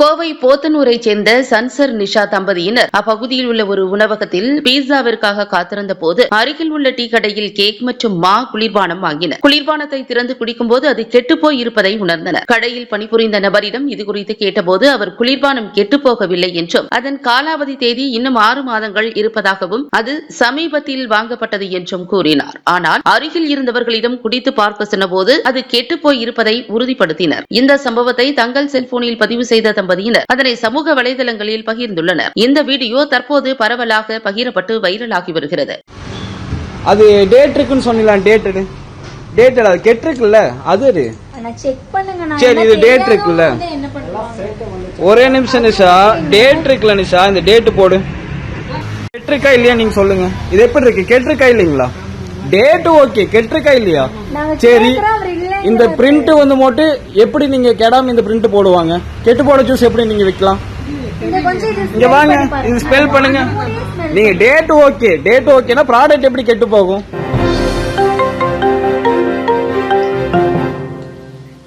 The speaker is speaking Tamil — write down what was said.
கோவை போத்தனூரைச் சேர்ந்த சன்சர் நிஷா தம்பதியினர் அப்பகுதியில் உள்ள ஒரு உணவகத்தில் பீட்சாவிற்காக காத்திருந்த போது அருகில் உள்ள டீ கடையில் கேக் மற்றும் மா குளிர்பானம் வாங்கினர். குளிர்பானத்தை திறந்து குடிக்கும்போது அது கெட்டுப்போய் இருப்பதை உணர்ந்தனர். கடையில் பணிபுரிந்த நபரிடம் இதுகுறித்து கேட்டபோது அவர் குளிர்பானம் கெட்டுப்போகவில்லை என்றும் அதன் காலாவதி தேதி இன்னும் ஆறு மாதங்கள் இருப்பதாகவும் அது சமீபத்தில் வாங்கப்பட்டது என்றும் கூறினார். ஆனால் அருகில் இருந்தவர்களிடம் குடித்து பார்க்க சொன்னபோது அது கெட்டுப்போய் இருப்பதை உறுதிப்படுத்தினர். இந்த சம்பவத்தை தங்கள் செல்போனில் பதிவு செய்த தம்பதியினர் அதனை சமூக வலைதளங்களில் பகிர்ந்துள்ளனர். இந்த வீடியோ தற்போது பரவலாக பகிரப்பட்டு வைரலாகி வருகிறது. அது டேட் இருக்குன்னு சொன்னீங்களா? டேட்டு டேட் அது கெட்டிருக்குல்ல? அது அது ஆனா செக் பண்ணுங்க நான் சரி, இது தெரியாதவங்க இருக்குல்ல? ஒரே நிமிஷம் நிஷா. டேட் இருக்குல்ல நிஷா? இந்த டேட் போடு. கெட்டிருக்கா இல்லையா நீங்க சொல்லுங்க. இது எப்படி இருக்கு? கெட்டிருக்கா இல்லைங்களா? Date okay. கெட்டிருக்கா இல்லையா? சரி. இந்த பிரிண்ட் வந்து மோட்டு எப்படி நீங்க கெடாம இந்த பிரிண்ட் போடுவாங்க? கெட்டு போட ஜூஸ் எப்படி நீங்க விற்கலாம் இங்க வாங்க. இது ஸ்பெல் பண்ணுங்க. நீங்க டேட் ஓகே டேட் ஓகேனா ப்ராடக்ட் எப்படி கெட்டு போகும்?